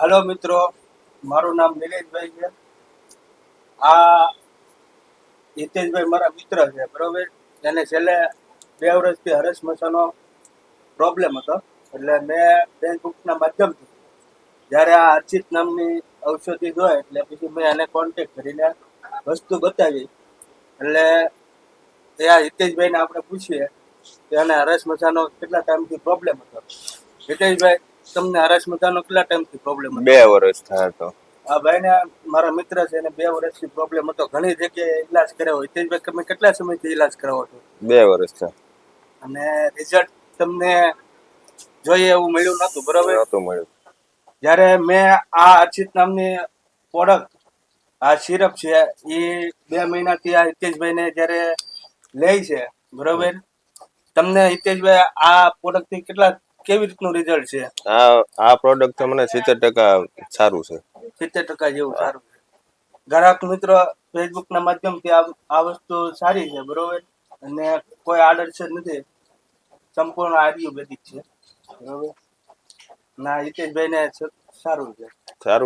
હાલો મિત્રો, મારું નામ નિલેશભાઈ છે. આ હિતેશભાઈ મારા મિત્ર છે, બરોબર? એને છેલ્લે બે વર્ષથી હરસ મસાનો પ્રોબ્લેમ હતો. એટલે મેં ફેસબુકના માધ્યમથી જ્યારે આ અર્ચિત નામની ઔષધિ જોઈ એટલે પછી મેં એને કોન્ટેક્ટ કરીને વસ્તુ બતાવી. એટલે એ આ હિતેશભાઈને આપણે પૂછીએ કે એને હરસ મસાનો કેટલા ટાઈમથી પ્રોબ્લેમ હતો. હિતેશભાઈ તમને હરસ મજાનો કેટલા ટાઈમથી પ્રોબ્લેમ બે વર્ષ થયા તો. આ ભાઈને મારા મિત્ર છે એને બે વર્ષથી પ્રોબ્લેમ હતો. ઘણી જગ્યાએ ઈલાજ કર્યો હોય. તેજભાઈ તમે કેટલા સમયથી ઈલાજ કરાવો છો? બે વર્ષ થયા. અને રિઝલ્ટ તમને જોઈએ એવું મળ્યું નહોતું બરાબર? નહોતું મળ્યું. જ્યારે મેં આ અર્ચિત નામની પ્રોડક્ટ આ સિરપ છે એ બે મહિનાથી આ હિતેશભાઈને જ્યારે લે છે બરોબર? તમને હિતેશભાઈ આ પ્રોડક્ટથી કેટલા કેવી રીતનું રિઝલ્ટ છે? આ આ પ્રોડક્ટ તો મને સિત્તેર ટકા સારું છે. સિત્તેર ટકા જેવું સારું છે. ગ્રાહક ફેસબુક ફેસબુકના માધ્યમથી આ આ વસ્તુ સારી છે બરોબર? અને કોઈ આડઅસર નથી. સંપૂર્ણ આર્યુવેદિક છે બરોબર? ના હિતેશભાઈને સારું છે. સારું.